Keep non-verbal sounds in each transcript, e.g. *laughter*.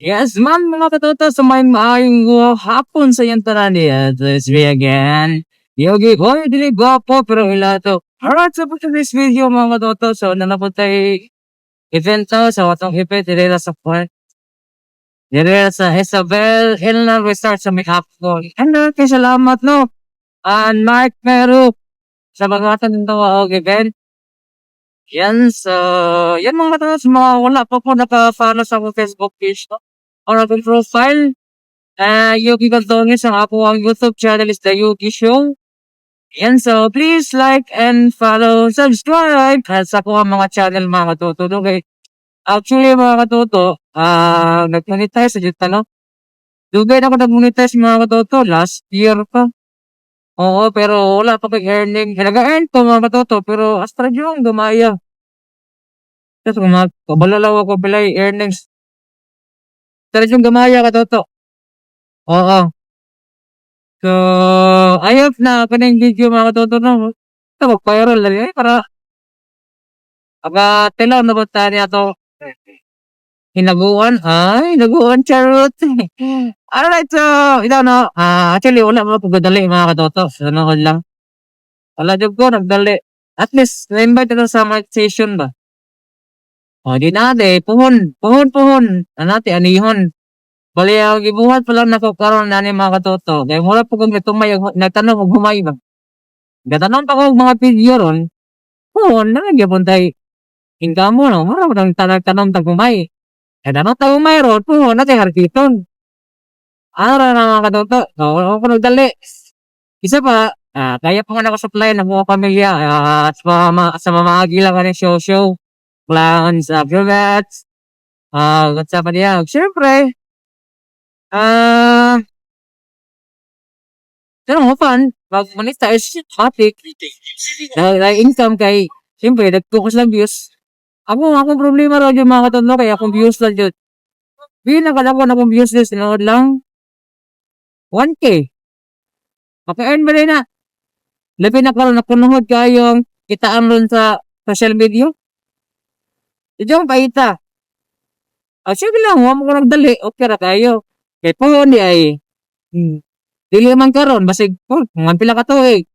Yes, ma'am, mga katoto, sa may maayong hapon sa iyong tanan niya. It's me again. Yogi Boy, dili gwapo, pero ilato. Alright, so for this video, mga katoto, so nanapot tayo event to, sa watong event, dili na sa park. Dili na sa Isabel, Hilna Resort sa may hapon. And uh, salamat, no? And Mark Meru, sa mga og event. Yan, so, yan mga sa mga wala pa po naka-follow sa Facebook page, no? Or aking profile. Uh, Yogi Galdongis, ang ako ang YouTube channel is The Yogi Show. And so, please like and follow, subscribe. Sa ako ang mga channel mga katuto. Okay. Actually, mga katuto, ah, nag-monetize sa dito, no? Dugay na ako nag-monetize mga katuto, last year pa. Oo, pero wala pa kay earning. Nag-earn ko mga katuto, pero astra yung gumaya. Tapos kung kabalalaw ako bilay earnings. Astra yung gumaya katuto. Oo. So, ayop na ako ng video mga katuto no. Ito, mag-viral na rin. Para Aga, tilaw na ba tayo niya to? Hinaguan? Ay, hinaguan, charot. *laughs* Alright, so, ito no. Ah, actually, wala mo pagdali mga katoto. Sa nanood lang. Wala job ko, nagdali. At least, na-invite ito sa mga session ba? O, di na, de. Puhon, puhon, puhon. Natin, anihon. Bali, ang gibuhat pa lang nako karon na ni mga katoto. Kaya mura po kung tumay, nagtanong kung humay ba. Gatanong pa ko mga video ron. Puhon, nagyapon tayo. Hingga mo, no? Mura mo nang tanong tag humay. Eh, tanong tag humay ron, puhon, natin harkiton. Ara na mga katoto. O, ako nagdali. Isa pa, ah, kaya pa nga ako supply ng mga pamilya ah, at sa mga, sa mga ka ng show-show. Clowns, acrobats, uh, sa pa niya. Siyempre, ah, pero mo fan, pag monetize, topic, dahil dahil income kay, siyempre, nag-focus lang views. Ako, ako problema rin yung mga katondo, kaya akong views lang yun. Na kada ko na akong views sinunod lang, 1K. Maka-earn mo rin na. Labi na karoon, napunuhod kayong kitaan ron sa social media. Ito yung paita. Ah, sige lang, huwag mo ko nagdali, okay ra kayo. Kaya po, hindi ay, hmm, dili man karon basig po, mga pila ka to eh.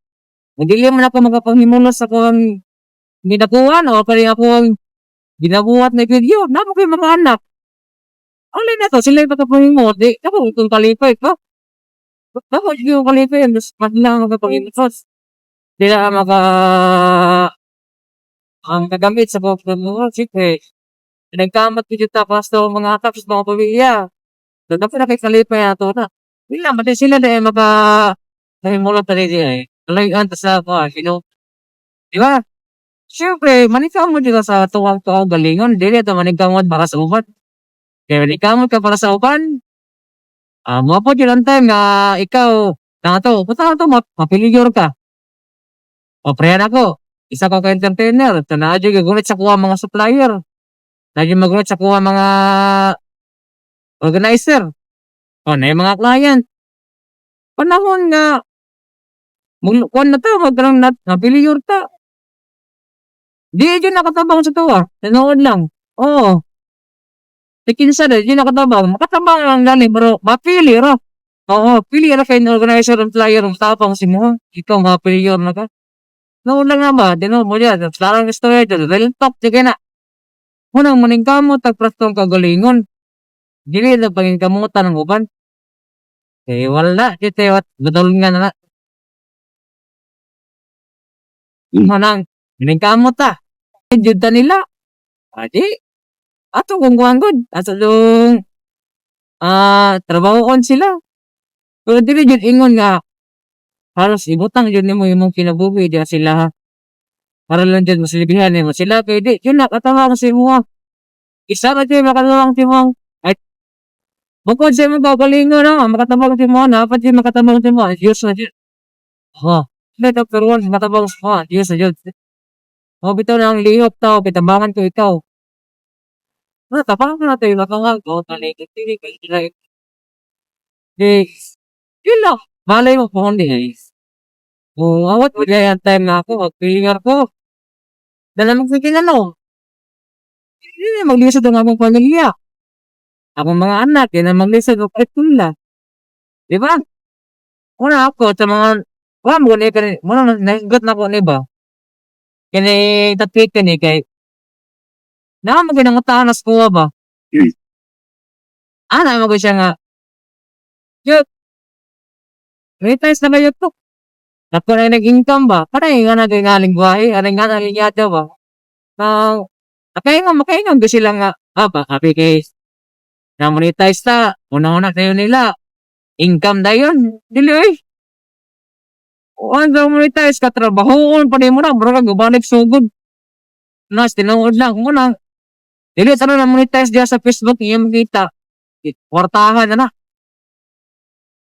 Dili man ako magapanghimulos sa kong ginakuhan o pari ako ang ginabuhat na video. Namo kay mga anak. Online na to, sila yung pagkapanghimulos. Di, ako, itong kalipay ko. Ako, yung kalipay, mas lang magapanghimulos. Di na maka, ang kagamit sa mga mo, siyempre, nagkamat ko dito tapos to mga tapos mga pamilya. Doon na pinakay kalipay na to na. Hindi lang, pati sila na eh, maka, nahimulot na rin eh. Kalayan sa ako, you know. Di ba? Siyempre, manikamot dito sa tuwang-tuwang galingon. Dili ito manikamot para sa uban. Kaya manikamot ka para sa uban. Ah, mo po yun ang time nga ikaw, na to, punta na to, map- mapiliyor ka. O, prayan ako. Isa ka entertainer. Ito na adyo gagunit sa kuha mga supplier. Nadyo magunit sa kuha mga organizer. O, na yung mga client. Panahon nga, mul- kuwan na to, magkaroon na, napiliyor ta. Di yun nakatabang sa tuwa. Nanood lang. Oo. Tikinsa na, yun nakatabang. Makatabang lang gani, bro. Mapili ra. Oo, pili ra kayo ng organizer ng flyer ng tapang si mo. Ikaw mapili na ka. Lang nga ba, dino mo dyan. Gusto yun, dahil top, di ka na. Unang maning kamot, tagprastong kagalingon. Dili na pangin kamutan ng uban. Eh, wala. Dito yun, gadol nga na na. Manang, maning kamot ta. Jud ta nila. Adi, ato kung kuhanggod. Ato dong, ah, trabaho kon sila. Pero dili jud ingon nga, halos ibutang jud nimo imong kinabuhi diya sila. Para lang jud masilibihan nimo sila di yun nakatawang si mo. Isa ra jud makatawang si mo. Ay Bukod sa mga gagalingon na, makatabang si mo na, pati makatabang si mo, Diyos na Diyos. Ha, hindi Dr. Juan, makatabang si mo, Diyos na Diyos. O, bitaw na ang lihop tao, pitabangan ko ikaw. Na, tapangan ko natin, nakangag, o, talikit, tinig, tinig, tinig. Yun lang. Malay mo po hindi Kung awat mo yung time na ako, magpilingar ko. Dala mo sa kinano. Hindi na maglisod ang among pamilya. akong mga anak, yun ang maglisod o kula. Di ba? Una ako, sa mga, wala mo ni kani, muna nasigot na ko ni ba? Kani, tatwit ka ni kay, na mo ginang utanas ko ba? Ana mo ko siya nga, yun, Retires na kayo to. Napo na nag-income ba? Parang nga na galing buhay, aray nga na linyada ba? Nang, akay nga, makay nga, gusto sila nga, ah, ba, happy case. Na monetize ta, una-una tayo nila. Income na yun. Dili, oy. Once na monetize ka, trabahoon pa rin mo na, bro, gubanig sugod. Nas, tinuod lang, kung na. Dili, sana na monetize diya sa Facebook, yung makita. Kwartahan na na.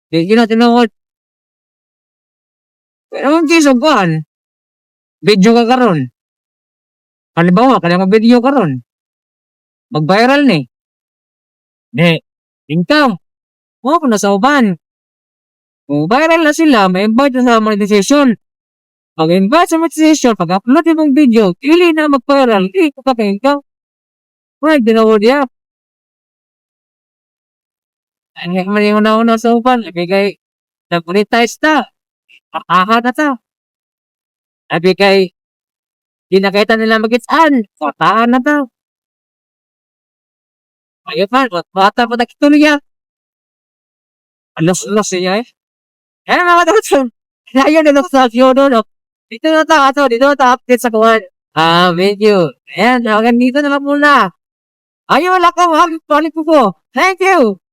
Dili na tinuod. Pero ang kisuguan, video ka karon. Halimbawa, kaya mo video karon. Mag-viral ni. Ni, income. Mo ko na sa uban. Kung viral na sila, may invite na sa monetization. Pag invite sa monetization, pag upload yung video, ili na mag-viral, hindi ko ka income. Right, dinawo diya. Ang man yung una-una sa uban, lagi kay nag-monetize ta. Makaha na ta. Sabi kay, di nakita nila mag-itsan. Katahan na ta. Ayun pa, bata pa nakituloy yan. Alos-alos siya eh. Eh mga tawag Ayun na sa yun, no? Dito na ta, ato, dito na ta update sa kuwan. Ah, video. Ayan, hanggang dito na lang muna. Ayun, wala ka, balik po po. Thank you.